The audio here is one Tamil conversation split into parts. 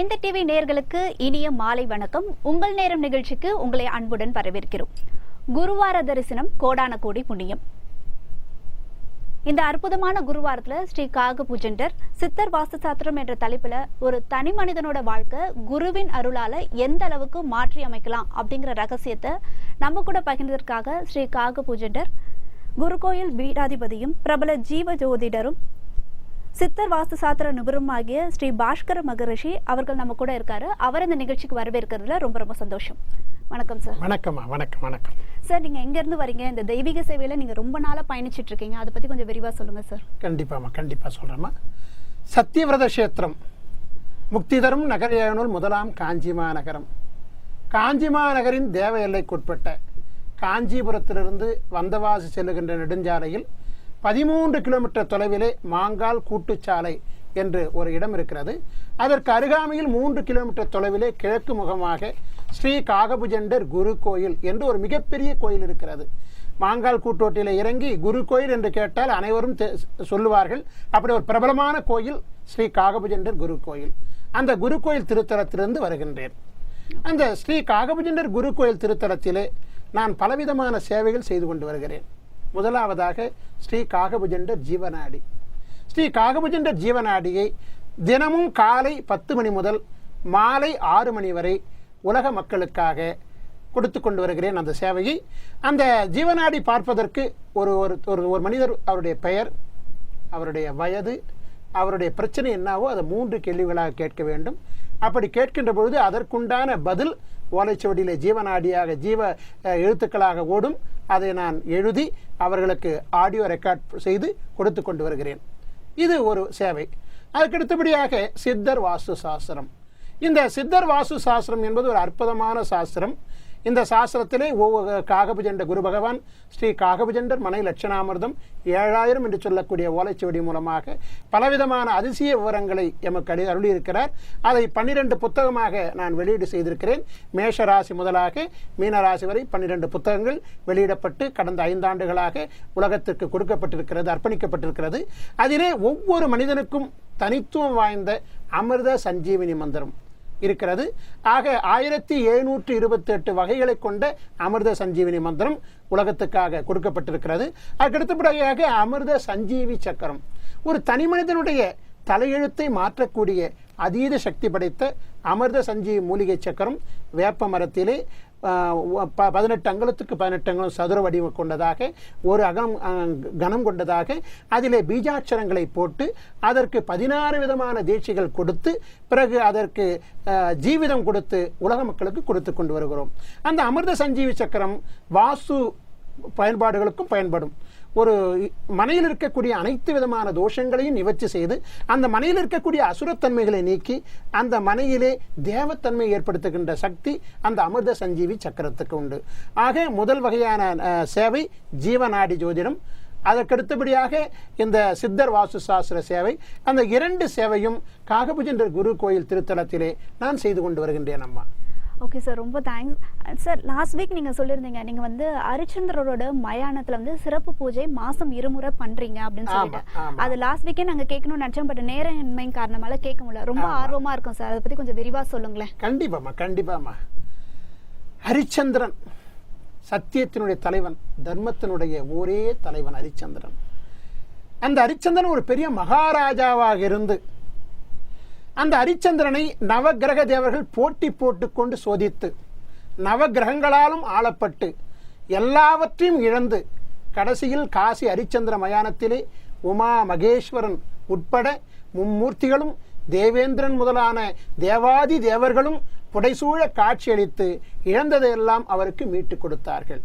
வேந்த டிவி நேர்களுக்கு இனிய மாலை வணக்கம். உங்கள் நேரம் நிகழ்ச்சிக்கு உங்களை அன்புடன் வரவேற்கிறோம். குருவார தரிசனம் கோடான கோடி புண்ணியம். இந்த அற்புதமான குருவாரத்தில் ஸ்ரீ காக புஜண்டர் சித்தர் வாஸ்து சாஸ்திரம் என்ற தலைப்பில் ஒரு தனி மனிதனோட வாழ்க்கை குருவின் அருளால எந்த அளவுக்கு மாற்றி அமைக்கலாம் அப்படிங்கிற ரகசியத்தை நம்ம கூட பகிர்ந்ததற்காக ஸ்ரீ காக பூஜண்டர் குருகோயில் பீடாதிபதியும் பிரபல ஜீவ ஜோதிடரும் சித்தர் வாஸ்து சாஸ்திர நிபுணரும் ஆகிய ஸ்ரீ பாஸ்கர மகரிஷி அவர்கள் நம்ம கூட இருக்காரு. அவர் இந்த நிகழ்ச்சிக்கு வரவேற்கிறதுல ரொம்ப ரொம்ப சந்தோஷம். வணக்கம் சார் வணக்கம்மா வணக்கம் வணக்கம். சார் நீங்க எங்க இருந்து வரீங்க? இந்த தெய்வீக சேவையில நீங்க ரொம்ப நாளா பயணிச்சிட்டு இருக்கீங்க அதை பத்தி கொஞ்சம் விரிவா சொல்லுங்க சார் கண்டிப்பாம்மா கண்டிப்பாக சொல்கிறேம்மா சத்தியவிரத கஷேத்திரம். முக்தி தரும் நகரேனுள் முதலாம் காஞ்சிமா நகரம். காஞ்சிமா நகரின் தேவ எல்லைக்குட்பட்ட காஞ்சிபுரத்திலிருந்து வந்தவாசி செல்லுகின்ற நெடுஞ்சாலையில் பதிமூன்று கிலோமீட்டர் தொலைவிலே மாங்கால் கூட்டுச்சாலை என்று ஒரு இடம் இருக்கிறது. அதற்கு அருகாமையில் மூன்று கிலோமீட்டர் தொலைவிலே கிழக்கு முகமாக ஸ்ரீ காகபுஜண்டர் குரு கோயில் என்று ஒரு மிகப்பெரிய கோயில் இருக்கிறது. மாங்கால் கூட்டோட்டியில் இறங்கி குரு கோயில் என்று கேட்டால் அனைவரும் தெ- சொல்லுவார்கள். அப்படி ஒரு பிரபலமான கோயில் ஸ்ரீ காகபுஜண்டர் குரு கோயில். அந்த குரு கோயில் திருத்தலத்திலிருந்து வருகின்றேன். அந்த ஸ்ரீ காகபுஜண்டர் குரு கோயில் திருத்தலத்திலே நான் பலவிதமான சேவைகள் செய்து கொண்டு வருகிறேன். முதலாவதாக ஸ்ரீ காகபுஜண்டர் ஜீவநாடி. ஸ்ரீ காகபுஜண்டர் ஜீவநாடியை தினமும் காலை பத்து மணி முதல் மாலை ஆறு மணி வரை உலக மக்களுக்காக கொடுத்து கொண்டு வருகிறேன் அந்த சேவையை. அந்த ஜீவநாடி பார்ப்பதற்கு ஒரு ஒரு ஒரு ஒரு மனிதர் அவருடைய பெயர் அவருடைய வயது அவருடைய பிரச்சனை என்னவோ அதை மூன்று கேள்விகளாக கேட்க வேண்டும். அப்படி கேட்கின்ற பொழுது அதற்குண்டான பதில் ஓலைச்சுவடியிலே ஜீவநாடியாக ஜீவ எழுத்துக்களாக ஓடும். அதை நான் எழுதி அவர்களுக்கு ஆடியோ ரெக்கார்ட் செய்து கொடுத்து கொண்டு வருகிறேன். இது ஒரு சேவை. அதுக்கடுத்தபடியாக சித்தர் வாஸ்து சாஸ்திரம். இந்த சித்தர் வாஸ்து சாஸ்திரம் என்பது ஒரு அற்புதமான சாஸ்திரம். இந்த சாஸ்திரத்திலே ஒவ்வொரு காகபுஜண்ட குரு பகவான் ஸ்ரீ காகபுஜண்டர் மனை லட்சணாமிர்தம் ஏழாயிரம் என்று சொல்லக்கூடிய ஓலைச்சுவடி மூலமாக பலவிதமான அதிசய விவரங்களை எமக்கு அடி அருளியிருக்கிறார். அதை பன்னிரெண்டு புத்தகமாக நான் வெளியீடு செய்திருக்கிறேன். மேஷ ராசி முதலாக மீனராசி வரை பன்னிரெண்டு புத்தகங்கள் வெளியிடப்பட்டு கடந்த ஐந்தாண்டுகளாக உலகத்திற்கு கொடுக்கப்பட்டிருக்கிறது அர்ப்பணிக்கப்பட்டிருக்கிறது. அதிலே ஒவ்வொரு மனிதனுக்கும் தனித்துவம் வாய்ந்த அமிர்த சஞ்சீவினி மந்திரம். இருக்கிறது. ஆக ஆயிரத்தி எழுநூற்றி இருபத்தி எட்டு வகைகளை கொண்ட அமிர்த சஞ்சீவினி மந்திரம் உலகத்துக்காக கொடுக்கப்பட்டிருக்கிறது. அதுக்கடுத்தபடியாக அமிர்த சஞ்சீவி சக்கரம். ஒரு தனி மனிதனுடைய தலையெழுத்தை மாற்றக்கூடிய அதீத சக்தி படைத்த அமிர்த சஞ்சீவி மூலிகை சக்கரம் வேப்ப மரத்திலே ப- பதினெட்டு அங்குலத்துக்கு பதினெட்டு அங்கலம் சதுர வடிவம் கொண்டதாக ஒரு அகம் கணம் கனம் கொண்டதாக அதிலே பீஜாட்சரங்களை போட்டு அதற்கு பதினாறு விதமான தீட்சைகள் கொடுத்து பிறகு அதற்கு ஜீவிதம் கொடுத்து உலக மக்களுக்கு கொடுத்து கொண்டு வருகிறோம். அந்த அமிர்த சஞ்சீவி சக்கரம் வாசு பயன்பாடுகளுக்கும் பயன்படும். ஒரு மனையில் இருக்கக்கூடிய அனைத்து விதமான தோஷங்களையும் நிவர்த்தி செய்து அந்த மனையில் இருக்கக்கூடிய அசுரத்தன்மைகளை நீக்கி அந்த மனையிலே தேவத்தன்மை ஏற்படுத்துகின்ற சக்தி அந்த அமிர்த சஞ்சீவி சக்கரத்துக்கு உண்டு. ஆக முதல் வகையான சேவை ஜீவநாடி ஜோதிடம். அதற்கடுத்தபடியாக இந்த சித்தர் வாசு சாஸ்திர சேவை. அந்த இரண்டு சேவையும் காகபுஜண்டர் குரு கோயில் திருத்தலத்திலே நான் செய்து கொண்டு வருகின்றேன் அம்மா. ஓகே சார் ரொம்ப தேங்க்ஸ் சார் லாஸ்ட் வீக் நீங்க சொல்லியிருந்தீங்க நீங்க வந்து ஹரிச்சந்திரரோட மயானத்துல வந்து சிறப்பு பூஜை மாசம் இருமுறை பண்றீங்க அப்படின்னு சொல்லிட்டு. அது லாஸ்ட் வீக்கே நாங்க கேட்கணும்னு நினைச்சோம் பட் நேரமின்மை காரணமால கேட்க முடியல. ரொம்ப ஆர்வமா இருக்கும் சார் அதை பத்தி கொஞ்சம் விரிவா சொல்லுங்களேன். கண்டிப்பாம்மா கண்டிப்பாம்மா. ஹரிச்சந்திரன் சத்தியத்தினுடைய தலைவன் தர்மத்தினுடைய ஒரே தலைவன் ஹரிச்சந்திரன் அந்த ஹரிச்சந்திரன் ஒரு பெரிய மகாராஜாவாக இருந்து அந்த அரிச்சந்திரனை நவக்கிரக தேவர்கள் போட்டி போட்டுக்கொண்டு சோதித்து நவக்கிரகங்களாலும் ஆளப்பட்டு எல்லாவற்றையும் இழந்து கடைசியில் காசி ஹரிச்சந்திர மயானத்திலே உமா மகேஸ்வரன் உட்பட மும்மூர்த்திகளும் தேவேந்திரன் முதலான தேவாதி தேவர்களும் புடைசூழ காட்சியளித்து இழந்ததையெல்லாம் அவருக்கு மீட்டுக் கொடுத்தார்கள்.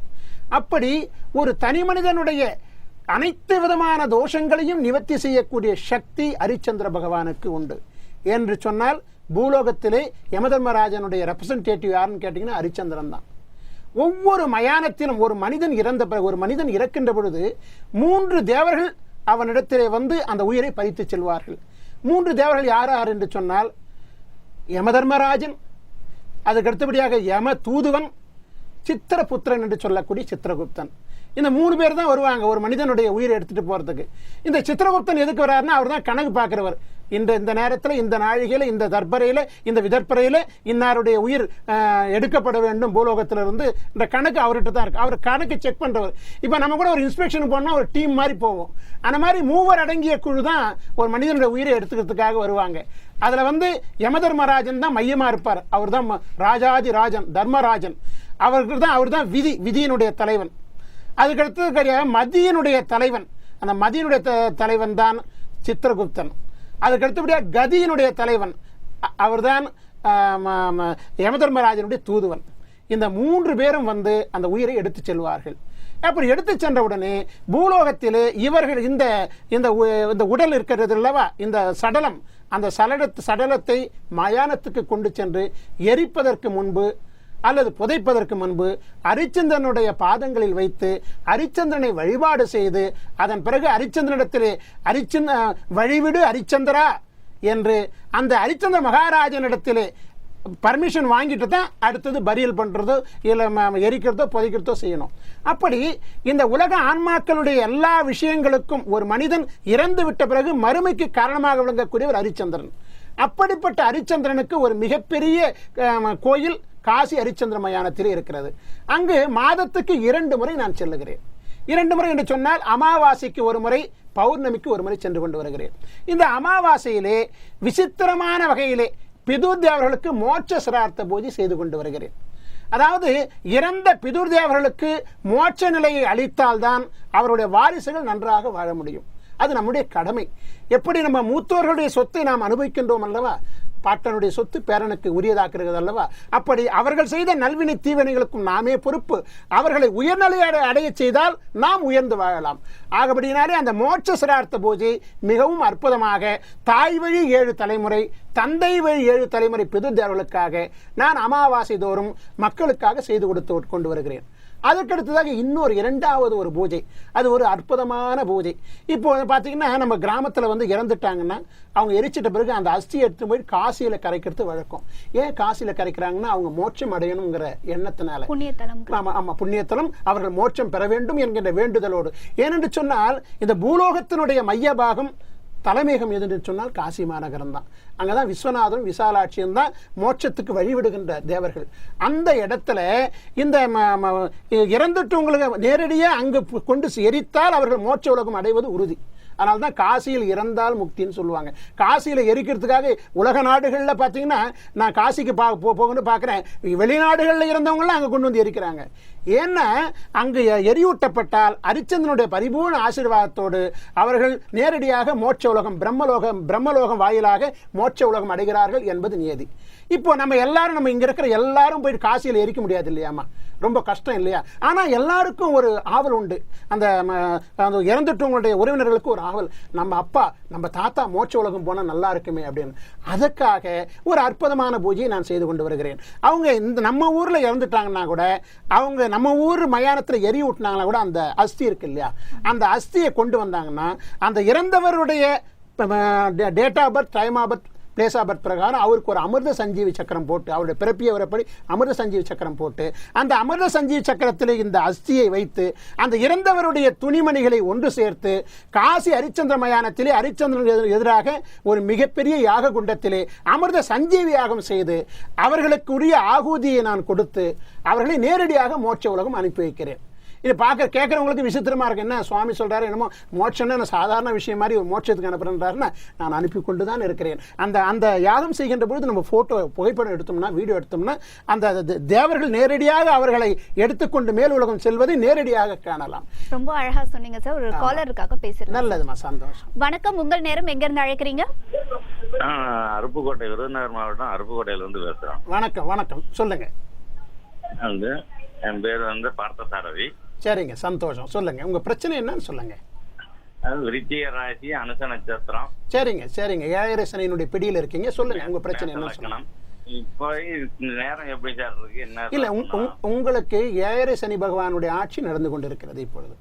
அப்படி ஒரு தனி மனிதனுடைய அனைத்து விதமான தோஷங்களையும் நிவர்த்தி செய்யக்கூடிய சக்தி ஹரிச்சந்திர பகவானுக்கு உண்டு. என்று சொன்னால் பூலோகத்திலே யமதர்மராஜனுடைய ரெப்ரசன்டேட்டிவ் யாருன்னு கேட்டிங்கன்னா ஹரிச்சந்திரன் தான். ஒவ்வொரு மயானத்திலும் ஒரு மனிதன் இறந்த பிறகு ஒரு மனிதன் இறக்கின்ற பொழுது மூன்று தேவர்கள் அவனிடத்திலே வந்து அந்த உயிரை பறித்து செல்வார்கள். மூன்று தேவர்கள் யார் யார் என்று சொன்னால் யமதர்மராஜன் அதுக்கு அடுத்தபடியாக யம தூதுவன் சித்திரபுத்திரன் என்று சொல்லக்கூடிய சித்திரகுப்தன். இந்த மூணு பேர் தான் வருவாங்க ஒரு மனிதனுடைய உயிரை எடுத்துகிட்டு போகிறதுக்கு இந்த சித்திரகுப்தன் எதுக்கு வர்றாருன்னா அவர் தான் கணக்கு பார்க்குறவர். இந்த இந்த நேரத்தில் இந்த நாழிகையில் இந்த தர்பரையில் இந்த விதர்ப்பரையில் இன்னாருடைய உயிர் எடுக்கப்பட வேண்டும் பூலோகத்திலிருந்து. இந்த கணக்கு அவர்கிட்ட தான் இருக்கு. அவர் கணக்கு செக் பண்ணுறவர் இப்போ நம்ம கூட ஒரு இன்ஸ்பெக்ஷன் போனால் ஒரு டீம் மாதிரி போவோம். அந்த மாதிரி மூவர் அடங்கிய குழு தான் ஒரு மனிதனுடைய உயிரை எடுத்துக்கிறதுக்காக வருவாங்க. அதில் வந்து யமதர்மராஜன் தான் மையமாக இருப்பார். அவர் தான் ராஜாதி ராஜன் தர்மராஜன். அவருக்கு தான் அவர் தான் விதி விதியினுடைய தலைவன். அதுக்கடுத்தது கிடையாது மதியினுடைய தலைவன். அந்த மதியினுடைய த- தலைவன் தான் சித்திரகுப்தன். அதுக்கு அடுத்தபடியாக கதியினுடைய தலைவன். அ- அவர்தான் யமதர்மராஜனுடைய தூதுவன். இந்த மூன்று பேரும் வந்து அந்த உயிரை எடுத்து செல்வார்கள். அப்படி எடுத்து சென்ற உடனே பூலோகத்திலே இவர்கள் இந்த இந்த உ- இந்த உடல் இருக்கிறது அல்லவா? இந்த சடலம் அந்த சடலத்து சடலத்தை மயானத்துக்கு கொண்டு சென்று எரிப்பதற்கு முன்பு அல்லது புதைப்பதற்கு முன்பு அரிச்சந்திரனுடைய பாதங்களில் வைத்து அரிச்சந்திரனை வழிபாடு செய்து அதன் பிறகு அரிச்சந்திரனிடத்திலே அரிச்சந்த வழிவிடு அரிச்சந்திரா என்று அந்த அரிச்சந்திர மகாராஜனிடத்திலே பர்மிஷன் வாங்கிட்டு தான் அடுத்தது பரியல் பண்ணுறதோ இல்லை எரிக்கிறதோ புதைக்கிறதோ செய்யணும். அப்படி இந்த உலக ஆன்மாக்களுடைய எல்லா விஷயங்களுக்கும் ஒரு மனிதன் இறந்து விட்ட பிறகு மறுமைக்கு காரணமாக விளங்கக்கூடிய ஒரு ஹரிச்சந்திரன் அப்படிப்பட்ட ஹரிச்சந்திரனுக்கு ஒரு மிகப்பெரிய கோயில் காசி ஹரிச்சந்திர மயானத்தில் இருக்கிறது. அங்கு மாதத்துக்கு இரண்டு முறை நான் செல்லுகிறேன். இரண்டு முறை என்று சொன்னால் அமாவாசைக்கு ஒரு முறை பௌர்ணமிக்கு ஒரு முறை சென்று கொண்டு வருகிறேன். இந்த அமாவாசையிலே விசித்திரமான வகையிலே பிதுர்தேவர்களுக்கு மோட்ச சிரார்த்த பூஜை செய்து கொண்டு வருகிறேன். அதாவது இறந்த பிதுர்தேவர்களுக்கு மோட்ச நிலையை அளித்தால்தான் அவருடைய வாரிசுகள் நன்றாக வாழ முடியும். அது நம்முடைய கடமை. எப்படி நம்ம மூத்தோர்களுடைய சொத்தை நாம் அனுபவிக்கின்றோம் அல்லவா? பாட்டனுடைய சொத்து பேரனுக்கு உரியதாக்குறது அல்லவா? அப்படி அவர்கள் செய்த நல்வினை தீவினைகளுக்கும் நாமே பொறுப்பு. அவர்களை உயர்நிலை அடைய அடையச் செய்தால் நாம் உயர்ந்து வாழலாம். ஆகபடியினாலே அந்த மோட்ச சிரார்த்த பூஜை மிகவும் அற்புதமாக தாய் வழி ஏழு தலைமுறை தந்தை வழி ஏழு தலைமுறை பிதுர்தேவர்களுக்காக நான் அமாவாசை தோறும் மக்களுக்காக செய்து கொடுத்து கொண்டு வருகிறேன். அதற்கடுத்ததாக இன்னொரு இரண்டாவது ஒரு பூஜை. அது ஒரு அற்புதமான பூஜை. இப்போ பார்த்தீங்கன்னா நம்ம கிராமத்தில் வந்து இறந்துட்டாங்கன்னா அவங்க எரிச்சிட்ட பிறகு அந்த அஸ்தி எடுத்து போய் காசியில் கரைக்கிறது வழக்கம். ஏன் காசியில் கரைக்கிறாங்கன்னா அவங்க மோட்சம் அடையணுங்கிற எண்ணத்தினால. புண்ணியத்தலம். ஆமா ஆமா புண்ணியத்தலம். அவர்கள் மோட்சம் பெற வேண்டும் என்கின்ற வேண்டுதலோடு. ஏனென்று சொன்னால் இந்த பூலோகத்தினுடைய மைய பாகம் தலைமையகம் எதுன்னு சொன்னால் காசி மாநகரம் தான். அங்கதான் விஸ்வநாதம் விசாலாட்சியம் தான் மோட்சத்துக்கு வழிவிடுகின்ற தேவர்கள். அந்த இடத்துல இந்த ம- உங்களுக்கு இறந்துட்டவங்களுக்கு நேரடியாக அங்கு கொண்டு எரித்தால் அவர்கள் மோட்ச உலகம் அடைவது உறுதி. அதனால தான் காசியில் இறந்தால் முக்தின்னு சொல்லுவாங்க. காசியில் எரிக்கிறதுக்காக உலக நாடுகளில் பார்த்தீங்கன்னா நான் காசிக்கு பா போகணும்னு பார்க்குறேன். வெளிநாடுகளில் இருந்தவங்களாம் அங்கே கொண்டு வந்து எரிக்கிறாங்க. ஏன்னா அங்கு எரியூட்டப்பட்டால் அரிச்சந்தனுடைய பரிபூர்ண ஆசீர்வாதத்தோடு அவர்கள் நேரடியாக மோட்ச உலகம் பிரம்மலோகம் பிரம்மலோகம் வாயிலாக மோட்ச உலகம் அடைகிறார்கள் என்பது நியதி. இப்போ நம்ம எல்லாரும் நம்ம இங்க இருக்கிற எல்லாரும் போய் காசியில் எரிக்க முடியாது இல்லையாமா ரொம்ப கஷ்டம் இல்லையா? ஆனா எல்லாருக்கும் ஒரு ஆவல் உண்டு. அந்த ம, அந்த இறந்துட்டவங்களுடைய உறவினர்களுக்கு ஒரு ஆவல். நம்ம அப்பா நம்ம தாத்தா மோட்ச உலகம் போனால் நல்லா இருக்குமே அப்படின்னு. அதற்காக ஒரு அற்புதமான பூஜையை நான் செய்து கொண்டு வருகிறேன். அவங்க இந்த நம்ம ஊர்ல இறந்துட்டாங்கன்னா கூட அவங்க நம்ம ஊர் மயானத்தில் எரி விட்டினாங்கன்னா கூட அந்த அஸ்தி இருக்கு இல்லையா? அந்த அஸ்தியை கொண்டு வந்தாங்கன்னா அந்த இறந்தவருடைய date of birth time of birth place of birth பிரகாரம் அவருக்கு ஒரு அமிர்த சஞ்சீவி சக்கரம் போட்டு அவருடைய பிறப்பிய வரப்படி அமிர்த சஞ்சீவி சக்கரம் போட்டு அந்த அமிர்த சஞ்சீவி சக்கரத்தில் இந்த அஸ்தியை வைத்து அந்த இறந்தவருடைய துணிமணிகளை ஒன்று சேர்த்து காசி ஹரிச்சந்திர மயானத்திலே ஹரிச்சந்திரன் எதிர்- எதிராக ஒரு மிகப்பெரிய யாக குண்டத்திலே அமிர்த சஞ்சீவி யாகம் செய்து அவர்களுக்குரிய ஆகூதியை நான் கொடுத்து அவர்களை நேரடியாக மோட்ச உலகம் அனுப்பி வைக்கிறேன். இது பார்க்க கேட்குறவங்களுக்கு விசித்திரமா இருக்கு. என்ன சுவாமி சொல்றாரு என்னமோ மோட்சம்னா என்ன சாதாரண விஷயம் மாதிரி ஒரு மோட்சத்துக்கு அனுப்புறேன்றாருன்னா நான் அனுப்பி கொண்டு தான் இருக்கிறேன். அந்த அந்த யாகம் செய்கின்ற பொழுது நம்ம போட்டோ புகைப்படம் எடுத்தோம்னா வீடியோ எடுத்தோம்னா அந்த தேவர்கள் நேரடியாக அவர்களை எடுத்துக்கொண்டு மேல் உலகம் செல்வதை நேரடியாக காணலாம். ரொம்ப அழகா சொன்னீங்க சார். ஒரு காலருக்காக பேசுறேன் நல்லதுமா சந்தோஷம். வணக்கம். உங்கள் நேரம் எங்க இருந்து அழைக்கிறீங்க? அருப்புக்கோட்டை விருதுநகர் மாவட்டம் அருப்புக்கோட்டையில இருந்து பேசுறோம். வணக்கம் வணக்கம். சொல்லுங்க. வந்து என் பேர் வந்து பார்த்தசாரதி. சரிங்க சந்தோஷம். சொல்லுங்க உங்க பிரச்சனை என்னன்னு சொல்லுங்க. அது விருச்சிக ராசி அனுச நட்சத்திரம். சரிங்க சரிங்க. ஏழரை சனியினுடைய பிடியில் இருக்கீங்க. சொல்லுங்க உங்க பிரச்சனை என்ன என்ன இல்ல உங்- உங்- உங்களுக்கு ஏழரை சனி பகவானுடைய ஆட்சி நடந்து கொண்டிருக்கிறது இப்பொழுது.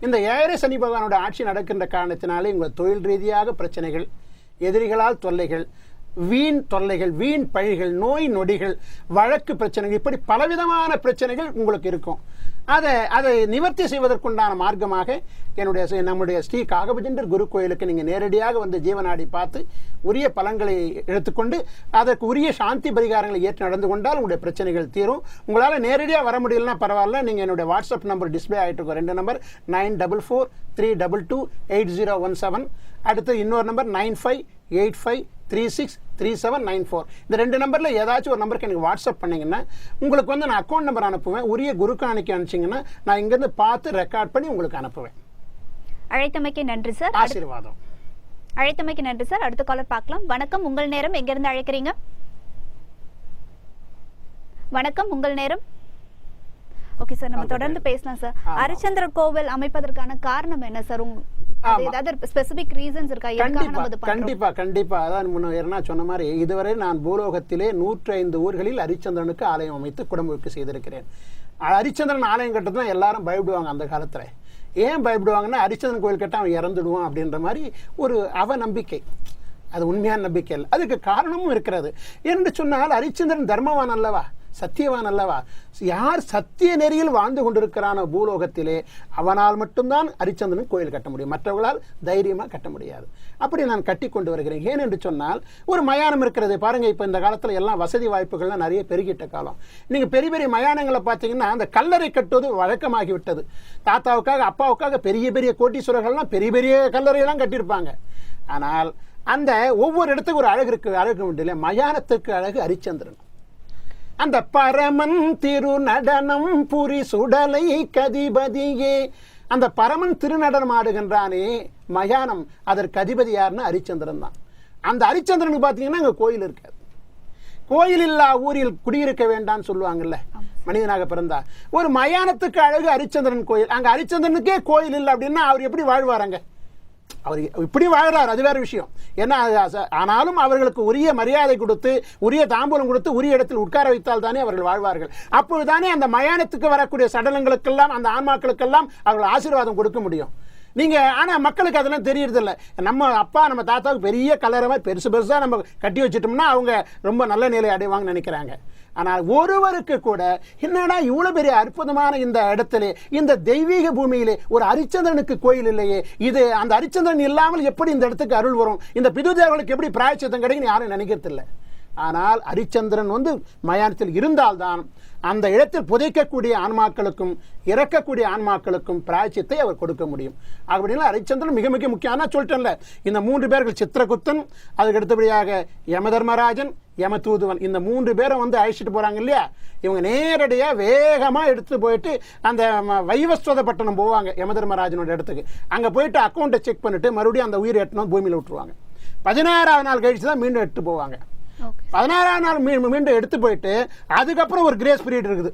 இந்த ஏழரை சனி பகவானுடைய ஆட்சி நடக்கின்ற காரணத்தினாலே உங்கள் தொழில் ரீதியாக பிரச்சனைகள் எதிரிகளால் தொல்லைகள் வீண் தொல்லைகள் வீண் பழிகள் நோய் நொடிகள் வழக்கு பிரச்சனைகள் இப்படி பலவிதமான பிரச்சனைகள் உங்களுக்கு இருக்கும். அதை அதை நிவர்த்தி செய்வதற்குண்டான மார்க்கமாக என்னுடைய நம்முடைய ஸ்ரீ காகபஜெண்டர் குரு கோயிலுக்கு நீங்கள் நேரடியாக வந்து ஜீவனாடி பார்த்து உரிய பலன்களை எடுத்துக்கொண்டு அதற்கு உரிய சாந்தி பரிகாரங்களை ஏற்று நடந்து கொண்டால் உங்களுடைய பிரச்சனைகள் தீரும். உங்களால் நேரடியாக வர முடியலன்னா பரவாயில்ல. நீங்கள் என்னுடைய வாட்ஸ்அப் நம்பர் டிஸ்ப்ளே ஆகிட்டு இருக்கும். ரெண்டு number nine double four three double two eight zero one seven. அடுத்து இன்னொரு number nine five eight five three six three seven nine four இந்த ரெண்டு நம்பரில் ஏதாச்சும் ஒரு நம்பருக்கு எனக்கு வாட்ஸ்அப் பண்ணீங்கன்னா உங்களுக்கு வந்து நான் அக்கௌண்ட் நம்பர் அனுப்புவேன். உரிய குரு காணிக்கை அனுப்பிச்சிங்கன்னா நான் இங்கேருந்து பார்த்து ரெக்கார்ட் பண்ணி உங்களுக்கு அனுப்புவேன். அழைத்தமைக்கு நன்றி சார் ஆசீர்வாதம். அழைத்தமைக்கு நன்றி சார் அடுத்த காலர் பார்க்கலாம். வணக்கம் உங்கள் நேரம் எங்கிருந்து அழைக்கிறீங்க? வணக்கம் உங்கள் நேரம்? ஓகே சார் நம்ம தொடர்ந்து பேசலாம் சார். ஹரிச்சந்திர கோவில் அமைப்பதற்கான காரணம் என்ன சார் உங்க கண்டிப்பா கண்டிப்பா கண்டிப்பா. அதான் முன்ன சொன்ன மாதிரி இதுவரை நான் பூலோகத்திலே நூற்றி ஐந்து ஊர்களில் ஹரிச்சந்திரனுக்கு ஆலயம் அமைத்து குடமுழுக்கு செய்திருக்கிறேன். ஹரிச்சந்திரன் ஆலயம் கட்டுறதுனா எல்லாரும் பயப்படுவாங்க அந்த காலத்துல. ஏன் பயப்படுவாங்கன்னா ஹரிச்சந்திரன் கோயில் கட்ட அவன் இறந்துடுவான் அப்படின்ற மாதிரி ஒரு அவ நம்பிக்கை அது உண்மையான நம்பிக்கை இல்லை அதுக்கு காரணமும் இருக்கிறது. என்று சொன்னால் ஹரிச்சந்திரன் தர்மவான் அல்லவா? சத்தியவான் அல்லவா யார் சத்திய நெறியில் வாழ்ந்து கொண்டிருக்கிறான பூலோகத்திலே அவனால் மட்டும்தான் ஹரிச்சந்திரன் கோயில் கட்ட முடியும். மற்றவர்களால் தைரியமாக கட்ட முடியாது. அப்படி நான் கட்டி கொண்டு வருகிறேன். ஏன் என்று சொன்னால் ஒரு மயானம் இருக்கிறது. பாருங்க இப்போ இந்த காலத்தில் எல்லாம் வசதி வாய்ப்புகள்லாம் நிறைய பெருகிட்ட காலம். நீங்கள் பெரிய பெரிய மயானங்களை பார்த்தீங்கன்னா அந்த கல்லறை கட்டுவது வழக்கமாகி விட்டது தாத்தாவுக்காக அப்பாவுக்காக பெரிய பெரிய கோட்டீஸ்வரர்கள்லாம் பெரிய பெரிய கல்லறையெல்லாம் கட்டியிருப்பாங்க. ஆனால் அந்த ஒவ்வொரு இடத்துக்கு ஒரு அழகு இருக்கு அழகு உண்டு இல்லை மயானத்துக்கு அழகு ஹரிச்சந்திரன் அந்த பரமன் திரு நடனம் புரி சுடலை கதிபதியே. அந்த பரமன் திருநடனம் ஆடுகின்றானே மயானம் அதற்கு அதிபதி யாருன்னா ஹரிச்சந்திரன் தான். அந்த ஹரிச்சந்திரனுக்கு பார்த்தீங்கன்னா அங்கே கோயில் இருக்காது. கோயில் இல்லா ஊரில் குடியிருக்க வேண்டாம்னு சொல்லுவாங்கல்ல மனிதனாக பிறந்தா. ஒரு மயானத்துக்கு அழகு ஹரிச்சந்திரன் கோயில். அங்கே ஹரிச்சந்திரனுக்கே கோயில் இல்லை அப்படின்னா அவர் எப்படி வாழ்வாராங்க அவர் இப்படி வாழ்கிறார் அது வேறு விஷயம். ஏன்னா அது ஆனாலும் அவர்களுக்கு உரிய மரியாதை கொடுத்து உரிய தாம்பூலம் கொடுத்து உரிய இடத்தில் உட்கார வைத்தால் தானே அவர்கள் வாழ்வார்கள். அப்பொழுதுதானே அந்த மயானத்துக்கு வரக்கூடிய சடலங்களுக்கெல்லாம் அந்த ஆன்மாக்களுக்கெல்லாம் அவர்கள் ஆசீர்வாதம் கொடுக்க முடியும். நீங்கள் ஆனால் மக்களுக்கு அதெல்லாம் தெரியறதில்ல. நம்ம அப்பா நம்ம தாத்தாவுக்கு பெரிய கலரை பெருசு பெருசாக நம்ம கட்டி வச்சிட்டோம்னா அவங்க ரொம்ப நல்ல நிலை அடைவாங்கன்னு நினைக்கிறாங்க. ஆனால் ஒருவருக்கு கூட என்னடா இவ்வளவு பெரிய அற்புதமான இந்த இடத்திலே இந்த தெய்வீக பூமியிலே ஒரு ஹரிச்சந்திரனுக்கு கோயில் இல்லையே? இது அந்த அரிச்சந்திரன் இல்லாமல் எப்படி இந்த இடத்துக்கு அருள் வரும்? இந்த பிதுதேவர்களுக்கு எப்படி பிராயச்சித்தம் கிடைக்கும் யாரும் நினைக்கிறது இல்லை ஆனால் ஹரிச்சந்திரன் வந்து மயானத்தில் இருந்தால்தான் அந்த இடத்தில் புதைக்கக்கூடிய ஆன்மாக்களுக்கும் இறக்கக்கூடிய ஆன்மாக்களுக்கும் பிராய்ச்சியத்தை அவர் கொடுக்க முடியும். அப்படின்னா ஹரிச்சந்திரன் மிக மிக முக்கியம் ஆனால் சொல்லிட்டேன்ல இந்த மூன்று பேர்கள் சித்திரகுத்தன் அதுக்கு அடுத்தபடியாக யமதர்மராஜன் யமதூதுவன் இந்த மூன்று பேரை வந்து அழைச்சிட்டு போகிறாங்க இல்லையா? இவங்க நேரடியாக வேகமாக எடுத்து போயிட்டு அந்த வைவஸ்வத பட்டணம் போவாங்க யமதர்மராஜனோட இடத்துக்கு. அங்கே போயிட்டு அக்கௌண்ட்டை செக் பண்ணிட்டு மறுபடியும் அந்த உயிர் எட்டணும் பூமியில் விட்டுருவாங்க. பதினாறாவது நாள் கழிச்சு தான் மீண்டும் எடுத்து போவாங்க. பதினாறாம் நாள் மீ மீண்டும் எடுத்து போயிட்டு அதுக்கப்புறம் ஒரு கிரேஸ் பீரியட் இருக்குது.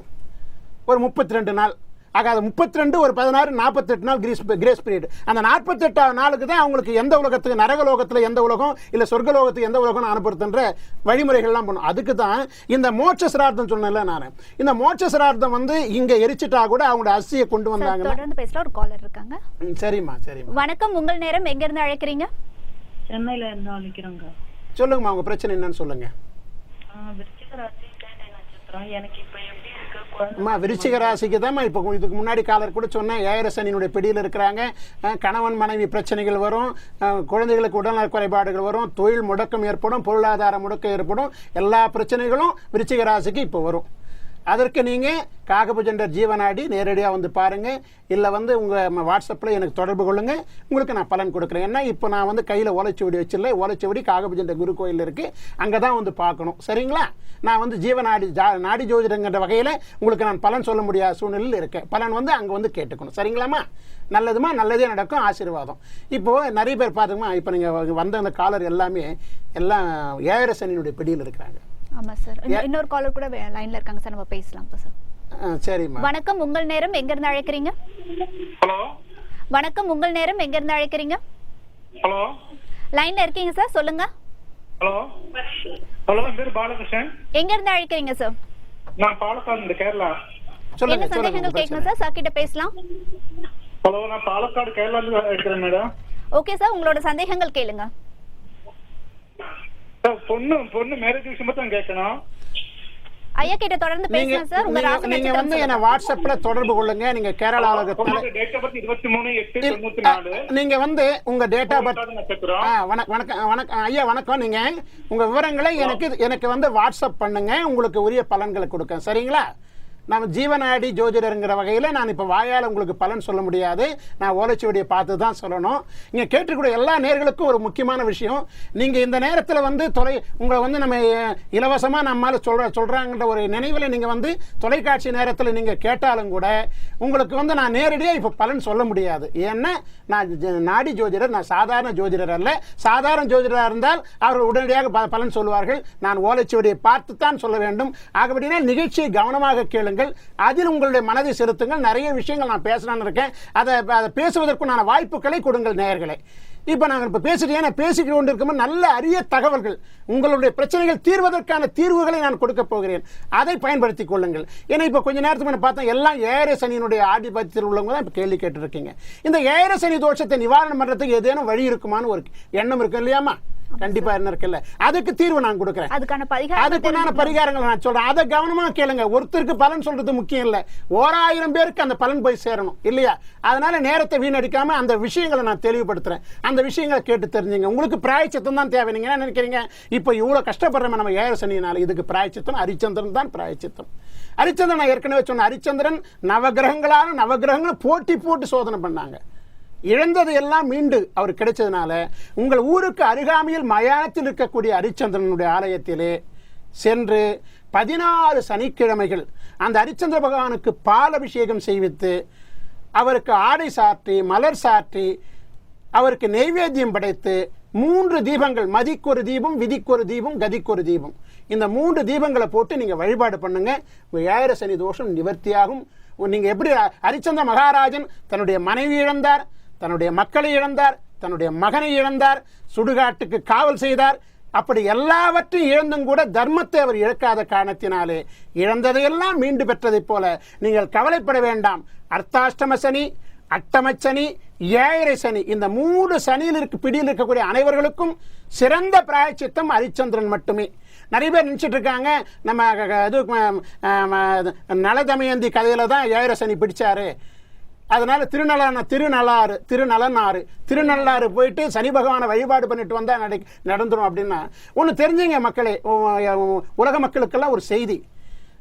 ஒரு முப்பத்தி ரெண்டு நாள். ஆக அது முப்பத்தி ரெண்டு ஒரு பதினாறு நாற்பத்தெட்டு நாள் கிரேஸ் கிரேஸ் பீரியட் அந்த நாற்பத்தெட்டாவது நாளுக்கு தான் அவங்களுக்கு எந்த உலகத்துக்கு நரக லோகத்தில் எந்த உலகம் இல்லை சொர்க்க லோகத்துக்கு எந்த உலகம் அனுப்புறதுன்ற வழிமுறைகள்லாம் பண்ணும். அதுக்கு தான் இந்த மோட்ச சிரார்த்தம் சொன்னேன்ல நான். இந்த மோட்ச சிரார்த்தம் வந்து இங்கே எரிச்சிட்டா கூட அவங்களோட அரிசியை கொண்டு சார் வந்தாங்கன்னா தொடர்ந்து பேசலாம் ஒரு காலர் இருக்காங்க. ம், சரிம்மா சரிம்மா. வணக்கம் உங்கள் நேரம் எங்க இருந்து அழைக்கிறீங்க? சென்னையில இருந்து அழைக்கிறோங்க. சொல்லுங்கம்மா உங்கள் பிரச்சனை என்னன்னு சொல்லுங்க. எனக்கு இப்ப எப்படி அம்மா விருச்சிக ராசிக்கு தான் இப்போ இதுக்கு முன்னாடி காலர் கூட சொன்னேன் ஏழரசனினுடைய பிடியில் இருக்கிறாங்க. கணவன் மனைவி பிரச்சனைகள் வரும். குழந்தைகளுக்கு உடல்நல குறைபாடுகள் வரும். தொழில் முடக்கம் ஏற்படும் பொருளாதார முடக்கம் ஏற்படும். எல்லா பிரச்சனைகளும் விருச்சிக ராசிக்கு இப்போ வரும். அதற்கு நீங்கள் காகபுஜண்டர் ஜீவனாடி நேரடியாக வந்து பாருங்கள் இல்லை வந்து உங்கள் வாட்ஸ்அப்பில் எனக்கு தொடர்பு கொள்ளுங்கள் உங்களுக்கு நான் பலன் கொடுக்குறேன். ஏன்னா இப்போ நான் வந்து கையில் ஓலைச்சுவடி வச்சிடல ஓலைச்சுவடி காகபுஜண்டர் குரு கோயில் இருக்குது அங்கே தான் வந்து பார்க்கணும். சரிங்களா? நான் வந்து ஜீவநாடி ஜா நாடி ஜோதிடங்கிற வகையில் உங்களுக்கு நான் பலன் சொல்ல முடியாத சூழ்நிலையில் இருக்கேன். பலன் வந்து அங்கே வந்து கேட்டுக்கணும். சரிங்களாம்மா? நல்லதுமா? நல்லதே நடக்கும். ஆசீர்வாதம். இப்போது நிறைய பேர் பார்த்துங்கம்மா இப்போ நீங்கள் வந்த அந்த காலர் எல்லாமே எல்லாம் ஏழரசனினுடைய பிடியில் இருக்கிறாங்க. ஆமா சார் இன்னொரு காலர் கூட லைன்ல இருக்காங்க சார் நம்ம பேசலாம் இப்ப சார் சரிம்மா. வணக்கம். உங்கள் நேரம் எங்க இருந்து அழைக்கிறீங்க? ஹலோ? வணக்கம். உங்கள் நேரம் எங்க இருந்து அழைக்கிறீங்க? ஹலோ? லைன்ல இருக்கீங்க சார் சொல்லுங்க. ஹலோ? ஹலோ பேர் பாலகிருஷ்ணன். எங்க இருந்து அழைக்கிறீங்க சார் நான் பாலக்காடு இந்த கேரளா. சொல்லுங்க என்ன சந்தேகங்கள் கேட்கணும். சார் சார் கிட்ட பேசலாம். ஹலோ நான் பாலக்காடு கேரளால இருந்து எடுக்கிறேன் மேடம் ஓகே சார் உங்களோட சந்தேகங்கள் கேளுங்க. பொண்ணு பொண்ணு மேரேஜ் விஷயமா தான் கேட்கணும். ஐயா கிட்ட தொடர்ந்து பேசலாம் சார். உங்க ராசி நீங்க வந்து என்ன. வாட்ஸ்அப்ல தொடர்பு கொள்ளுங்க. நீங்க தொண்ணூத்தி நாலு. நீங்க வந்து உங்க டேட் ஆஃப் பர்த் வணக்கம் வணக்கம் வணக்கம் ஐயா வணக்கம். நீங்க உங்க விவரங்களை எனக்கு எனக்கு வந்து வாட்ஸ்அப் பண்ணுங்க. உங்களுக்கு உரிய பலன்களை கொடுக்கேன் சரிங்களா? நம்ம ஜீவநாடி ஜோதிடருங்கிற வகையில் நான் இப்போ வாயால் உங்களுக்கு பலன் சொல்ல முடியாது. நான் ஓலைச்சுவடியை பார்த்து தான் சொல்லணும். இங்கே கேட்டுக்கூடிய எல்லா நேர்களுக்கும் ஒரு முக்கியமான விஷயம். நீங்கள் இந்த நேரத்தில் வந்து தொலை உங்களை வந்து நம்ம இலவசமாக நம்மால் சொல்கிற சொல்கிறாங்கன்ற ஒரு நினைவில் நீங்கள் வந்து தொலைக்காட்சி நேரத்தில் நீங்கள் கேட்டாலும் கூட உங்களுக்கு வந்து நான் நேரடியாக இப்போ பலன் சொல்ல முடியாது. ஏன்னா நான் ஜ- நாடி ஜோதிடர் நான் சாதாரண ஜோதிடர் அல்ல. சாதாரண ஜோதிடராக இருந்தால் அவர்கள் உடனடியாக ப- பலன் சொல்வார்கள் நான் ஓலைச்சுவடியை பார்த்து தான் சொல்ல வேண்டும். ஆகப்படினால் நிகழ்ச்சியை கவனமாக கேளுங்கள். அதில் உங்களுடைய மனதை செலுத்துங்கள். நிறைய விஷயங்கள் நான் பேசலான்னு இருக்கேன். அதை அதை பேசுவதற்குண்டான வாய்ப்புகளை கொடுங்கள் நேயர்களே. இப்போ நாங்கள் இப்போ பேசிட்டு ஏன்னா பேசிக்கிட்டு கொண்டு இருக்கும்போது நல்ல அரிய தகவல்கள் உங்களுடைய பிரச்சனைகள் தீர்வதற்கான தீர்வுகளை நான் கொடுக்க போகிறேன். அதை பயன்படுத்தி கொள்ளுங்கள். ஏன்னா இப்போ கொஞ்ச நேரத்துக்கு முன்ன பார்த்தா எல்லாம் ஏழரை சனியினுடைய ஆதிபத்தியத்தில் உள்ளவங்க தான் இப்போ கேள்வி கேட்டிருக்கீங்க இந்த ஏழரை சனி தோஷத்தை நிவாரணம் பண்ணுறதுக்கு ஏதேனும் வழி இருக்குமான்னு ஒரு எண்ணம் இருக்கும் இல்லையாமா கண்டிப்பா என்ன இருக்குல்ல? அதுக்கு தீர்வு நான் கொடுக்குறேன். அதுக்கான பரிகாரம் அதுக்குண்டான பரிகாரங்களை நான் சொல்றேன். அதை கவனமா கேளுங்க. ஒருத்தருக்கு பலன் சொல்றது முக்கியம் இல்ல. ஓராயிரம் பேருக்கு அந்த பலன் போய் சேரணும். இல்லையா? அதனால நேரத்தை வீணடிக்காம அந்த விஷயங்களை நான் தெளிவுபடுத்துறேன். அந்த விஷயங்களை கேட்டு தெரிஞ்சுங்க. உங்களுக்கு பிராயச்சித்தம் தான் தேவை. நீங்க என்ன நினைக்கிறீங்க? இப்போ இவ்வளவு கஷ்டப்படுறோம் நம்ம ஏழ சனினால இதுக்கு பிராயச்சித்தம் ஹரிச்சந்திரன் தான் பிராயச்சித்தம். ஹரிச்சந்திரன் நான் ஏற்கனவே சொன்ன ஹரிச்சந்திரன் நவகிரகங்களான நவகிரகங்களை போட்டி போட்டு சோதனை பண்ணாங்க. இழந்தது எல்லாம் மீண்டு அவர் கிடைச்சதுனால உங்கள் ஊருக்கு அருகாமையில் மயானத்தில் இருக்கக்கூடிய ஹரிச்சந்திரனுடைய ஆலயத்திலே சென்று பதினாறு சனிக்கிழமைகள் அந்த அரிச்சந்திர பகவானுக்கு பால் அபிஷேகம் செய்வித்து அவருக்கு ஆடை சாற்றி மலர் சாற்றி அவருக்கு நெய்வேத்தியம் படைத்து மூன்று தீபங்கள் மதிக்கொரு தீபம் விதிக்கொரு தீபம் கதிக்கொரு தீபம். இந்த மூன்று தீபங்களை போட்டு நீங்கள் வழிபாடு பண்ணுங்கள் உங்க சனி தோஷம் நிவர்த்தியாகும். நீங்கள் எப்படி ஹரிச்சந்திர மகாராஜன் தன்னுடைய மனைவி இழந்தார் தன்னுடைய மக்களை இழந்தார் தன்னுடைய மகனை இழந்தார் சுடுகாட்டுக்கு காவல் செய்தார். அப்படி எல்லாவற்றையும் இழந்தும் கூட தர்மத்தை அவர் இழக்காத காரணத்தினாலே இழந்ததையெல்லாம் மீண்டு பெற்றதைப் போல நீங்கள் கவலைப்பட வேண்டாம். அர்த்தாஷ்டம சனி அட்டமச்சனி ஏழரை சனி இந்த மூன்று சனியில் இருக்க பிடியில் இருக்கக்கூடிய அனைவர்களுக்கும் சிறந்த பிராயச்சித்தம் ஹரிச்சந்திரன் மட்டுமே. நிறைய பேர் நினச்சிட்டு இருக்காங்க நம்ம அது இது நலதமயந்தி கதையில தான் ஏழரை சனி பிடிச்சாரு. அதனால திருநலான திருநலாறு திருநலனாறு திருநள்ளாறு போயிட்டு சனி பகவானை வழிபாடு பண்ணிட்டு வந்தால் நடை நடந்துடும் அப்படின்னா ஒன்று தெரிஞ்சுங்க மக்களே உலக மக்களுக்கெல்லாம் ஒரு செய்தி.